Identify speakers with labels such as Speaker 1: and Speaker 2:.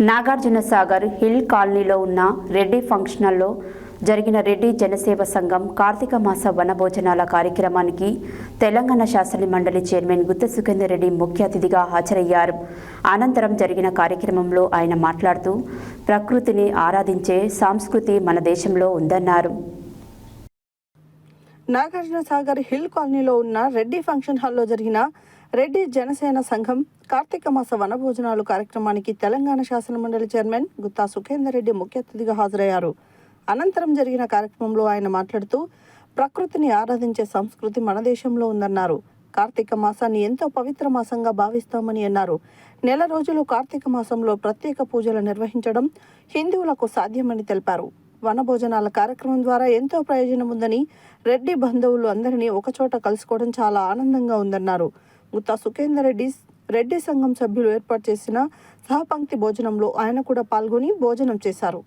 Speaker 1: Nagarjuna Sagar hill కాలనీలో ఉన్న రెడ్డి ఫంక్షనల్లో జరిగిన రెడ్డి జనసేవ సంఘం కార్తీక మాస వనభోజనాల కార్యక్రమానికి తెలంగాణ శాసన మండలి చైర్మన్ గుత్త సుఖేందర్ రెడ్డి ముఖ్య అతిథిగా హాజరయ్యారు. అనంతరం జరిగిన కార్యక్రమంలో ఆయన మాట్లాడుతూ ప్రకృతిని ఆరాధించే సంస్కృతి మన దేశంలో ఉందన్నారు.
Speaker 2: నాగార్జున సాగర్ హిల్ కాలనీలో ఉన్న రెడ్డి ఫంక్షన్ హాల్లో జరిగిన రెడ్డి జనసేన సంఘం కార్తీక మాస వనభోజనాలు కార్యక్రమానికి తెలంగాణ శాసన మండలి చైర్మన్ గుత్తా సుఖేందర్ రెడ్డి ముఖ్య అతిథిగా హాజరయ్యారు. అనంతరం జరిగిన కార్యక్రమంలో ఆయన మాట్లాడుతూ ప్రకృతిని ఆరాధించే సంస్కృతి మన దేశంలో ఉందన్నారు. కార్తీక మాసాన్ని ఎంతో పవిత్ర మాసంగా భావిస్తామని అన్నారు. నెల రోజులు కార్తీక మాసంలో ప్రత్యేక పూజలు నిర్వహించడం హిందువులకు సాధ్యమని తెలిపారు. వనభోజనాల కార్యక్రమం ద్వారా ఎంతో ప్రయోజనం ఉందని రెడ్డి బంధువులు అందరినీ ఒకచోట కలుసుకోవడం చాలా ఆనందంగా ఉందన్నారు. గుత్తా సుఖేందర్ రెడ్డి రెడ్డి సంఘం సభ్యులు ఏర్పాటు చేసిన సహపంక్తి భోజనంలో ఆయన కూడా పాల్గొని భోజనం చేశారు.